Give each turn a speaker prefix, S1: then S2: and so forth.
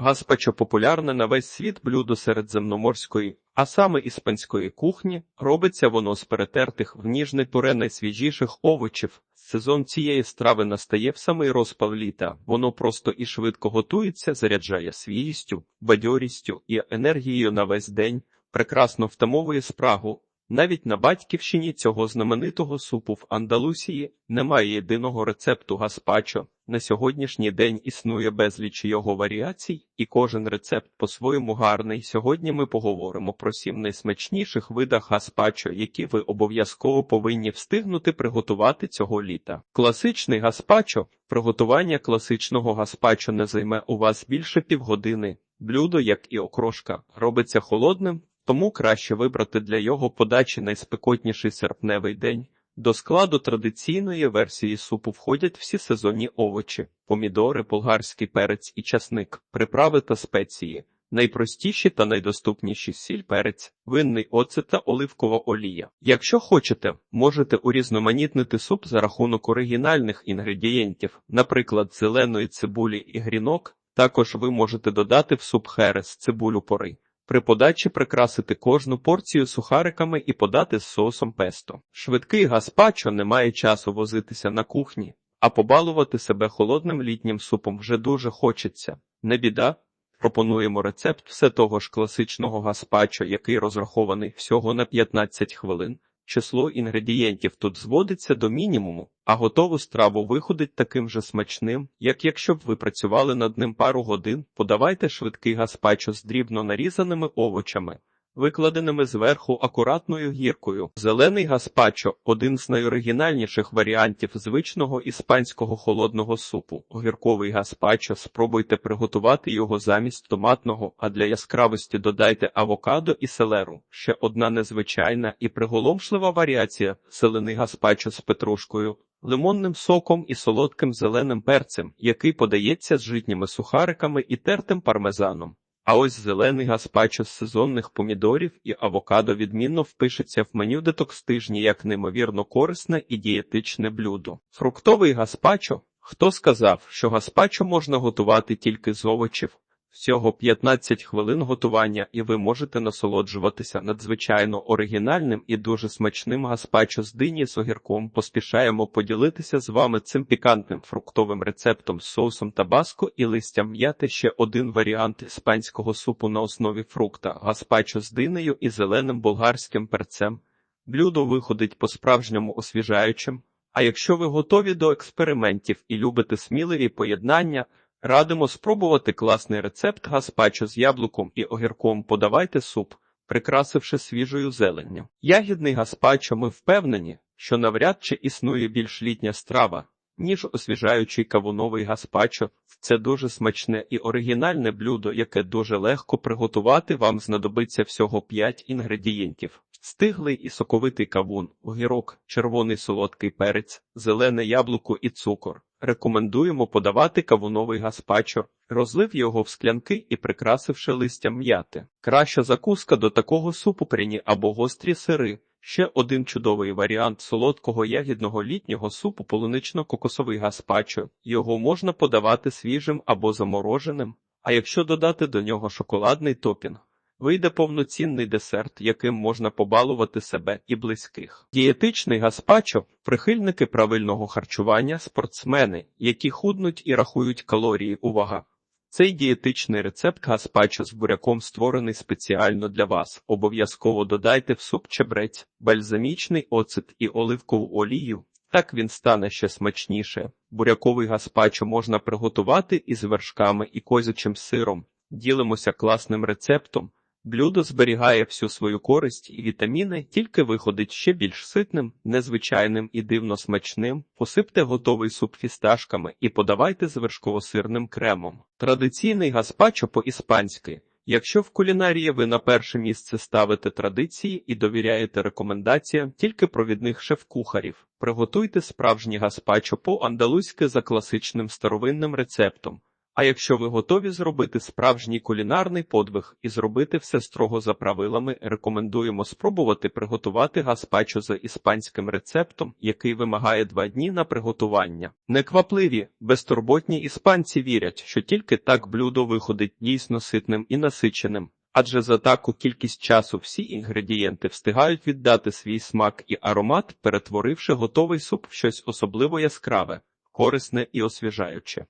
S1: Гаспачо популярне на весь світ блюдо середземноморської, а саме іспанської кухні, робиться воно з перетертих в ніжний пюре найсвіжіших овочів. Сезон цієї страви настає в самий розпал літа. Воно просто і швидко готується, заряджає свіжістю, бадьорістю і енергією на весь день, прекрасно втамовує спрагу. Навіть на батьківщині цього знаменитого супу в Андалусії немає єдиного рецепту гаспачо. На сьогоднішній день існує безліч його варіацій, і кожен рецепт по-своєму гарний. Сьогодні ми поговоримо про сім найсмачніших видах гаспачо, які ви обов'язково повинні встигнути приготувати цього літа. Класичний гаспачо приготування класичного гаспачо не займе у вас більше півгодини. Блюдо, як і окрошка, робиться холодним, тому краще вибрати для його подачі найспекотніший серпневий день. До складу традиційної версії супу входять всі сезонні овочі, помідори, болгарський перець і часник, приправи та спеції. Найпростіші та найдоступніші сіль, перець, винний оцет та оливкова олія. Якщо хочете, можете урізноманітнити суп за рахунок оригінальних інгредієнтів, наприклад, зеленої цибулі і грінок. Також ви можете додати в суп херес, цибулю пори. При подачі прикрасити кожну порцію сухариками і подати з соусом песто. Швидкий гаспачо не має часу возитися на кухні, а побалувати себе холодним літнім супом вже дуже хочеться. Не біда. Пропонуємо рецепт все того ж класичного гаспачо, який розрахований всього на 15 хвилин. Число інгредієнтів тут зводиться до мінімуму, а готову страву виходить таким же смачним, як якщо б ви працювали над ним пару годин. Подавайте швидкий гаспачо з дрібно нарізаними овочами, викладеними зверху акуратною гіркою. Зелений гаспачо один з найоригінальніших варіантів звичного іспанського холодного супу. Огірковий гаспачо спробуйте приготувати його замість томатного, а для яскравості додайте авокадо і селеру. Ще одна незвичайна і приголомшлива варіація зелений гаспачо з петрушкою. Лимонним соком і солодким зеленим перцем, який подається з житніми сухариками і тертим пармезаном. А ось зелений гаспачо з сезонних помідорів і авокадо відмінно впишеться в меню детокс тижні як неймовірно корисне і дієтичне блюдо. Фруктовий гаспачо. Хто сказав, що гаспачо можна готувати тільки з овочів? Всього 15 хвилин готування, і ви можете насолоджуватися надзвичайно оригінальним і дуже смачним гаспачо з дині з огірком. Поспішаємо поділитися з вами цим пікантним фруктовим рецептом з соусом табаско і листям м'яти. Ще один варіант іспанського супу на основі фрукта, гаспачо з динею і зеленим болгарським перцем. Блюдо виходить по-справжньому освіжаючим. А якщо ви готові до експериментів і любите сміливі поєднання, Радимо спробувати класний рецепт гаспачо з яблуком і огірком. Подавайте суп, прикрасивши свіжою зеленню. Ягідний гаспачо ми впевнені, що навряд чи існує більш літня страва, ніж освіжаючий кавуновий гаспачо. Це дуже смачне і оригінальне блюдо, яке дуже легко приготувати. Вам знадобиться всього 5 інгредієнтів. Стиглий і соковитий кавун, огірок, червоний солодкий перець, зелене яблуко і цукор. Рекомендуємо подавати кавуновий гаспачо, розлив його в склянки і прикрасивши листям м'яти. Краща закуска до такого супу пряні або гострі сири. Ще один чудовий варіант солодкого ягідного літнього супу полунично-кокосовий гаспачо. Його можна подавати свіжим або замороженим, а якщо додати до нього шоколадний топінг, Вийде повноцінний десерт, яким можна побалувати себе і близьких. Дієтичний гаспачо прихильники правильного харчування, спортсмени, які худнуть і рахують калорії. Увага! Цей дієтичний рецепт гаспачо з буряком створений спеціально для вас. Обов'язково додайте в суп чебрець, бальзамічний оцет і оливкову олію. Так він стане ще смачніше. Буряковий гаспачо можна приготувати із вершками і козячим сиром. Ділимося класним рецептом. Блюдо зберігає всю свою користь і вітаміни, тільки виходить ще більш ситним, незвичайним і дивно смачним. Посипте готовий суп фісташками і подавайте з вершково-сирним кремом. Традиційний гаспачо по-іспанськи. Якщо в кулінарії ви на перше місце ставите традиції і довіряєте рекомендаціям тільки провідних шеф-кухарів, приготуйте справжнє гаспачо по-андалузьки за класичним старовинним рецептом. А якщо ви готові зробити справжній кулінарний подвиг і зробити все строго за правилами, рекомендуємо спробувати приготувати гаспачо за іспанським рецептом, який вимагає два дні на приготування. Неквапливі, безтурботні іспанці вірять, що тільки так блюдо виходить дійсно ситним і насиченим. Адже за таку кількість часу всі інгредієнти встигають віддати свій смак і аромат, перетворивши готовий суп в щось особливо яскраве, корисне і освіжаюче.